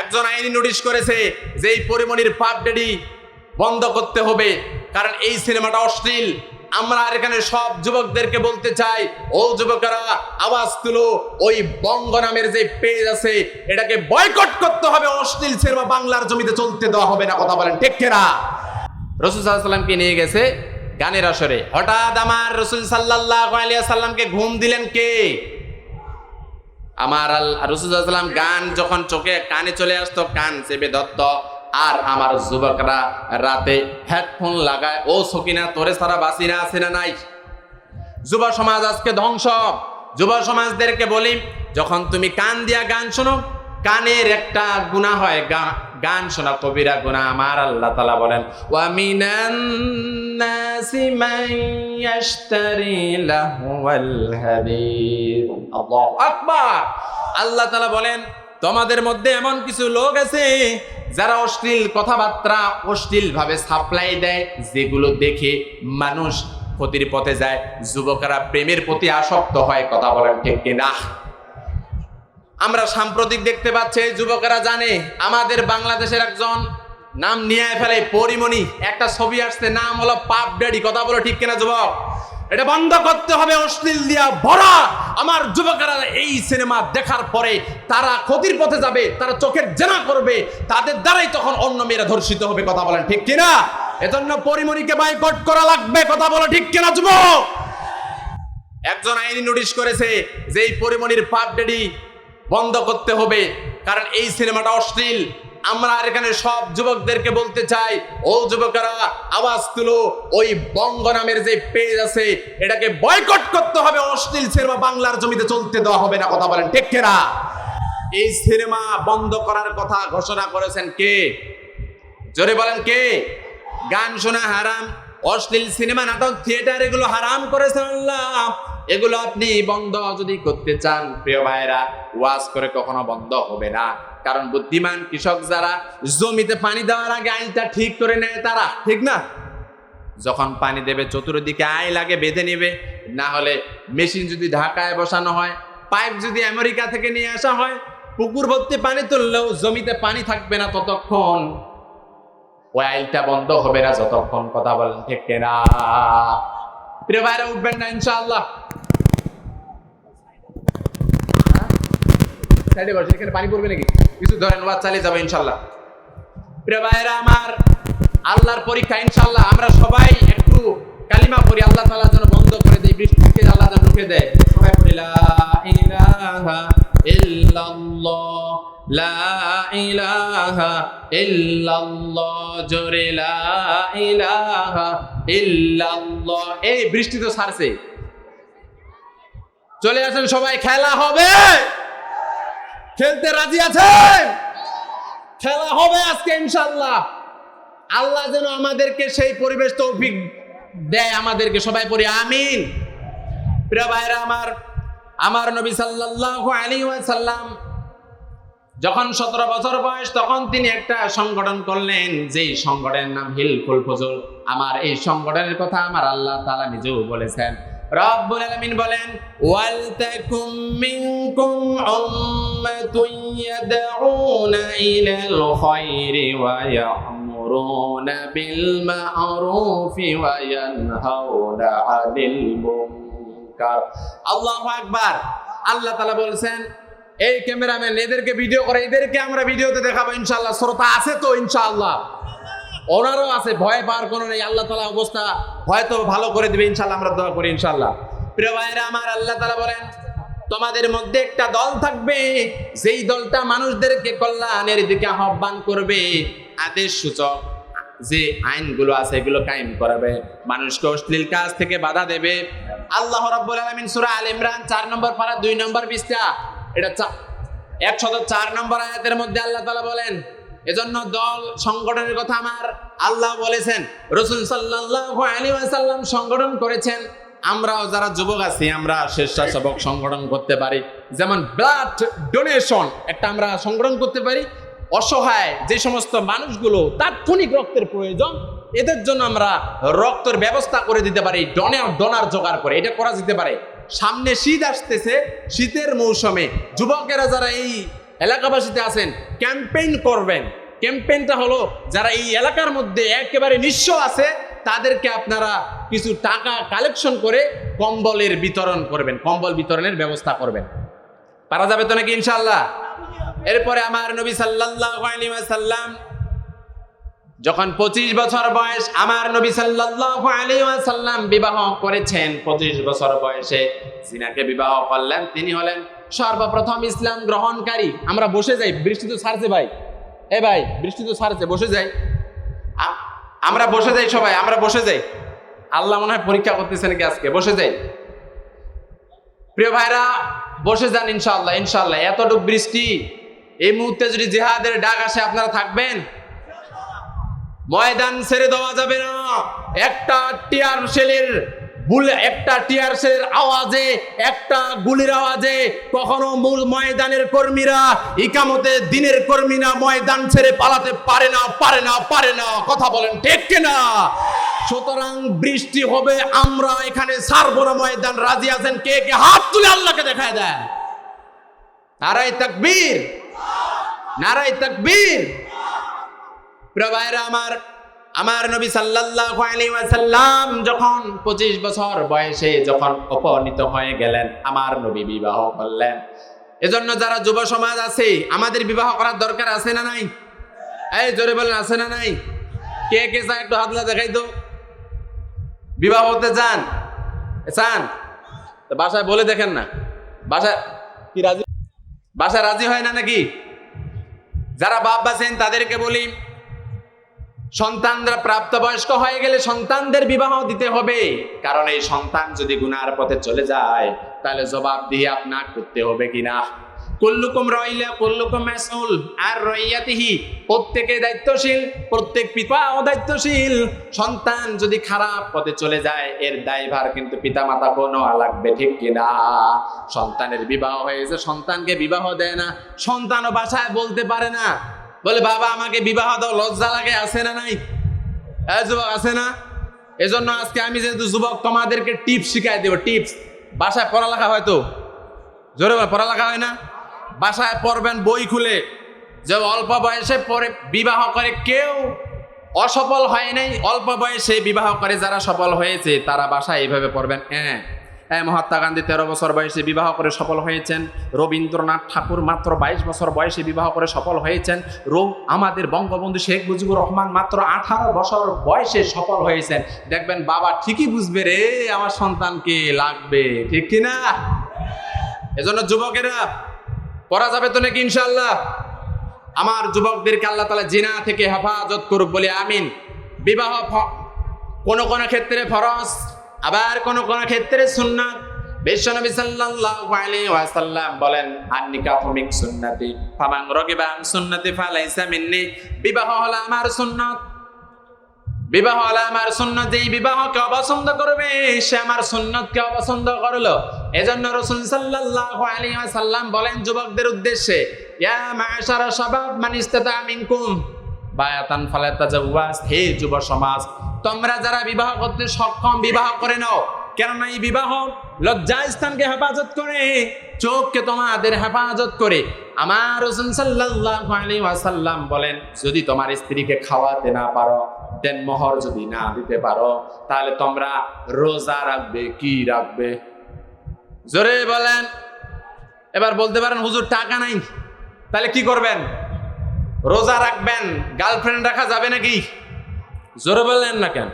একজন আইনি নোটিশ করেছে যে এই পরিমণির পাপ ডেডি বন্ধ করতে হবে, কারণ এই সিনেমাটা অশ্লীল। আমরা আর এখানে সব যুবকদেরকে বলতে চাই, ও যুবকেরা, আওয়াজ তুলো, ওই বঙ্গ নামের যে পেজ আছে, এটাকে বয়কট করতে হবে, অশ্লীল সিনেমা বাংলার জমিতে চলতে দেওয়া হবে না, কথা বলেন ঠিক কিনা? রসুল সাল্লামকে নিয়ে গেছে? গানের আসরে। হঠাৎ আমার রসুল সাল্লাহ আলিয়া সাল্লামকে ঘুম দিলেন কে? আমার আল রসুলাম গান যখন চোখে কানে চলে আসতো, কান চেপে দত্ত আর আমার যুবকরা রাতে হেডফোন লাগায়, ও সকিনা, তোরে সারা বাসি না, আছে না নাই? যুব সমাজ আজকে ধ্বংস। যুব সমাজদেরকে বলি, যখন তুমি কান দিয়া গান শোনো, কানের একটা গুণা হয় গান শোনা, কবিরা গুণা। আমার আল্লাহ তালা বলেন ওয়ামিনান ইয়াশতারি লাহওয়াল হাদিস আল্লাহু তালা বলেন, তোমাদের মধ্যে এমন কিছু লোক আছে যারা অশ্লীল কথাবার্তা অশ্লীল ভাবে সাপ্লাই দেয়, যেগুলো দেখে মানুষ ক্ষতির পথে যায়, যুবকেরা প্রেমের প্রতি আসক্ত হয়, কথা বলেন ঠিক কিনা? আমরা সাম্প্রতিক দেখতে পাচ্ছি, যুবকেরা জানে, আমাদের বাংলাদেশের একজন নাম নিয়ে ফেলে, পরিমণি। একটা ছবি আসছে, নাম হলো পাপ ড্যাডি। কথা বলো ঠিক কিনা, যুবক? এটা বন্ধ করতে হবে অশ্লীল দিয়া ভরা। আমার যুবকেরা এই সিনেমা দেখার পরে তারা ক্ষতির পথে যাবে, তারা চোখের জেনা করবে, তাদের দ্বারাই তখন অন্য মেয়েরা ধর্ষিত হবে, কথা বলেন ঠিক কিনা? এজন্য পরিমণিকে বাইকট করা লাগবে, কথা বলো ঠিক কিনা, যুবক? একজন আইনি নোটিশ করেছে যে এই পরিমণির পাপ ডেডি বন্ধ করতে হবে, কারণ এই সিনেমাটা অশ্লীল। আমরা এখানে সব যুবকদেরকে বলতে চাই, ও যুবকেরা, আওয়াজ তুলো। ওই বঙ্গ নামের যে পেজ আছে, এটাকে বয়কট করতে হবে। অশ্লীল সিনেমা বাংলার জমিতে চলতে দেওয়া হবে না। কথা বলেন কিনা? এই সিনেমা বন্ধ করার কথা ঘোষণা করেছেন কে? জোরে বলেন কে? গান শোনা হারাম, অশ্লীল সিনেমা, নাটক থিয়েটার এগুলো হারাম করেছেন আল্লাহ। এগুলো আপনি বন্ধ যদি করতে চান, প্রিয় ভাইরা ওয়াজ করে কখনো বন্ধ হবে না। কারণ বুদ্ধিমান কৃষক যারা জমিতে পানি দেওয়ার আগে আইনটা ঠিক করে নেয় তারা, ঠিক না? যখন পানি দেবে, চতুর্দিকে আয় লাগে, বেঁধে নেবে। না হলে মেশিন যদি ঢাকায় বসানো হয়, পাইপ যদি আমেরিকা থেকে নিয়ে আসা হয়, পুকুর ভর্তি পানি তুললেও জমিতে পানি থাকবে না ততক্ষণ। ওই আইলটা বন্ধ হবে না যতক্ষণ, কথা বলেন ঠিক না প্রিয় ভাইরা, উঠবেন না, ইনশাআল্লাহ। সাইডে বসে, এখানে পানি পড়বে নাকি? কিছু ধরেন ওয়াজ চালিয়ে যাবে ইনশাআল্লাহ প্রিয় ভাইরা আমার আল্লাহর পরীক্ষা ইনশাল্লাহ, আমরা সবাই একটু কালিমা পড়ি, আল্লাহ তাআলা যেন বন্ধ করে দেয় বৃষ্টিকে আল্লাহ যেন ঢুকে দেয়। সবাই পড়ি জোরে এই বৃষ্টি তো ছাড়ছে চলে আসেন সবাই, খেলা হবে! খেলতে রাজি আছেন? খেলা হবে আজকে ইনশাল্লাহ আল্লাহ যেন আমাদেরকে সেই পরিবেশ তৌফিক দেয় আমাদেরকে সবাই পড়ি, আমিন। প্রিয় ভাইরা আমার আমার নবী সাল্লাল্লাহু আলাইহি ওয়াসাল্লাম যখন সতেরো বছর বয়স, তখন তিনি একটা সংগঠন করলেন, যেই সংগঠনের নাম হিলফুল ফজল। আমার এই সংগঠনের কথা আমার আল্লাহ তাআলা নিজেও বলেছেন। রব্বুল আলামিন বলেন, ওয়াল তাকুম মিনকুম ইলাল খায়রি ওয়া ইয়া'মুরুনা বিল মা'রুফি ওয়া ইয়ানহাউনা 'আনিল মুনকার আল্লাহু তাআলা বলেছেন, এই ক্যামেরাম্যান, এদেরকে ভিডিও করে, এদেরকে আমরা ভিডিওতে দেখাবো ইনশাআল্লাহ। শ্রোতা আছে তো ইনশাআল্লাহ? ওনারও আছে, ভয় পাওয়ার কোনো নেই। আল্লাহ তালা অবস্থা হয়তো ভালো করে দিবে ইনশাল্লাহ আমরা দোয়া করি ইনশাল্লাহ প্রিয় ভাইরা আমার আল্লাহ তালা বলেন তোমাদের মধ্যে একটা দল থাকবে, যেই দলটা মানুষদেরকে কল্যাণের দিকে আহ্বান করবে। আদেশ সূচক যে আইনগুলো আছে, এগুলো কায়েম করাবে। মানুষকে অশ্লীল কাজ থেকে বাধা দেবে। আল্লাহ রাব্বুল আলামিন সূরা আল ইমরান 4 নম্বর পারা 2 নম্বর পৃষ্ঠা, এটা চা- একশত চার নম্বর আয়াতের মধ্যে আল্লাহ তালা বলেন, এজন্য দল সংগঠনের কথা আমার আল্লাহ বলেছেন। রসুল সাল্লাল্লাহু আলাইহি ওয়াসাল্লাম সংগঠন করেছেন। আমরাও যারা যুবক আছি, আমরা স্বেচ্ছাসেবক সংগঠন করতে পারি। যেমন ব্লাড ডোনেশন একটা আমরা সংগঠন করতে পারি। অসহায় যে সমস্ত মানুষগুলো তাৎক্ষণিক রক্তের প্রয়োজন, এদের জন্য আমরা রক্তের ব্যবস্থা করে দিতে পারি ডনের ডোনার জোগাড় করে। এটা করা যেতে পারে। সামনে শীত আসতেছে, শীতের মৌসুমে যুবকেরা যারা এই এলাকাবাসীতে আছেন ক্যাম্পেইন করবেন। ক্যাম্পেইনটা হলো, যারা এই এলাকার মধ্যে একেবারে নিঃস্ব আছে তাদেরকে আপনারা কিছু টাকা কালেকশন করে কম্বলের বিতরণ করবেন, কম্বল বিতরণের ব্যবস্থা করবেন। পারা যাবে তো নাকি ইনশাল্লাহ এরপরে আমার নবী আলাইহি যখন পঁচিশ বছর বয়স, আমার নবী সাল্লাল্লাহু আলাইহি ওয়াসাল্লাম বিবাহ করেছেন। পঁচিশ বছর বয়সে জিনাকে বিবাহ করলেন। তিনি হলেন সর্বপ্রথম ইসলাম গ্রহণকারী। আমরা বসে যাই, বৃষ্টি তো ছাড়ছে ভাই। এ ভাই, বৃষ্টি তো ছাড়ছে বসে যাই। আমরা বসে যাই সবাই, আমরা বসে যাই। আল্লাহ মনে হয় পরীক্ষা করতেছেন নাকি আজকে? বসে যাই। প্রিয় ভাইরা, বসে যান ইনশাল্লাহ ইনশাল্লাহ এতটুক বৃষ্টি, এই মুহূর্তে যদি জেহাদের ডাক আসে, আপনারা থাকবেন? ময়দান ছেড়ে দেওয়া যাবে না। একটা টিয়ার সেলের একটা টিয়ার সেলের আওয়াজে, একটা গুলির আওয়াজে কখনো মূল ময়দানের কর্মীরা ইকামতে দিনের কর্মীরা ময়দান ছেড়ে পালাতে পারে না পারে না পারে না। কথা বলেন ঠিক না সুতরাং বৃষ্টি হবে, আমরা এখানে ছাড়বো না ময়দান। রাজি আছেন কে? কে? হাত তুলে আল্লাহকে দেখায় দেয় নারাই তাকবীর। নারাই তাকবীর। প্রিয় ভাইরা, আমার আমার নবী সাল্লাল্লাহু আলাইহি ওয়াসাল্লাম যখন 25 বছর বয়সে যখন উপনীত হয়ে গেলেন, আমার নবী বিবাহ করলেন। এজন্য যারা যুব সমাজ আছে, আমাদের বিবাহ করার দরকার আছে না নাই? এই জোরে বলেন, আছে না নাই? কে কে চায় একটু হাতলা দেখাই তো। বিবাহ হতে চান? চান? বাসায় বলে দেখেন না। বাসায় কি রাজি? বাসায় রাজি হয় না নাকি? যারা বাপ আছেন তাদেরকে বলি সন্তানরা প্রাপ্তবয়স্ক হয়ে গেলে সন্তানদের বিবাহ দিতে হবে। কারণ এই সন্তান যদি গুনার পথে চলে যায়, তাহলে জবাব দিয়ে আপনার করতে হবে কিনা? কুল্লুকুম রইলা, কুল্লুকুম মাসউল, আর রইয়াতিহি, প্রত্যেকে দায়িত্বশীল, প্রত্যেক পিতা ও দায়িত্বশীল সন্তান যদি খারাপ পথে চলে যায়, এর দায়ভার কিন্তু পিতা মাতা কোনো লাগবে ঠিক কিনা? সন্তানের বিবাহ হয়েছে সন্তানকে বিবাহ দেয় না। সন্তানও বাসায় বলতে পারে না বলে বাবা আমাকে বিবাহ দাও লজ্জা লাগে আছে না নাই? হ্যাঁ যুবক আছে না? এজন্য আজকে আমি যেহেতু যুবক তোমাদেরকে টিপস শিখাই দেবো টিপস। বাসায় পড়ালেখা হয়তো জোরে বল, পড়ালেখা হয় না? বাসায় পড়বেন বই খুলে। যে অল্প বয়সে পরে বিবাহ করে কেউ অসফল হয় নাই অল্প বয়সে বিবাহ করে যারা সফল হয়েছে তারা বাসায় এইভাবে পড়বেন। হ্যাঁ হ্যাঁ। মহাত্মা গান্ধী তেরো বছর বয়সে বিবাহ করে সফল হয়েছেন। রবীন্দ্রনাথ ঠাকুর মাত্র বাইশ বছর বয়সে বিবাহ করে সফল হয়েছেন। রো আমাদের বঙ্গবন্ধু শেখ মুজিবুর রহমান মাত্র আঠারো বছর বয়সে সফল হয়েছেন। দেখবেন বাবা ঠিকই বুঝবে রে, আমার সন্তানকে লাগবে, ঠিক কিনা? এজন্য যুবকেরা, পড়া যাবে তো নাকি ইনশাল্লাহ আমার যুবকদেরকে আল্লাহ তালা জিনা থেকে হেফাজত করুক বলে আমিন। বিবাহ কোন কোন ক্ষেত্রে ফরজ আবার কোন কোন ক্ষেত্রে সুন্নাত বিশ্বনবী সাল্লাল্লাহু আলাইহি ওয়াসাল্লাম বলেন আন নিকাহু মিন সুন্নতি, ফামান রাগিবা সুন্নতি ফালাইসা মিন্নি। বিবাহ হলো আমার সুন্নাত। বিবাহ হলো আমার সুন্নত এই বিবাহকে অপছন্দ করবে, সে আমার সুন্নতকে অপছন্দ করল। এজন্য রাসূল সাল্লাল্লাহু আলাইহি ওয়াসাল্লাম বলেন যুবকদের উদ্দেশ্যে, ইয়া মাশারা শাবাব, মান ইস্তাতা মিনকুম। বায়াতান ফালাতাজাওয়াজ, হে যুব সমাজ তোমরা যারা বিবাহ করতে সক্ষম, বিবাহ করে নাও। কেননা এই বিবাহ লজ্জা স্থানকে হেফাজত করে, চোখকে তোমাদের হেফাজত করে। আমার বলেন, যদি তোমার স্ত্রীকে খাওয়াতে না পারো, দেন মোহর যদি না দিতে পারো, তাহলে তোমরা রোজা রাখবে, কি রাখবে? জোরে বলেন। এবার বলতে পারেন, হুজুর, টাকা নাই। তাহলে কি করবেন? রোজা রাখবেন, গার্লফ্রেন্ড রাখা যাবে নাকি? জোরে বললেন না কেন?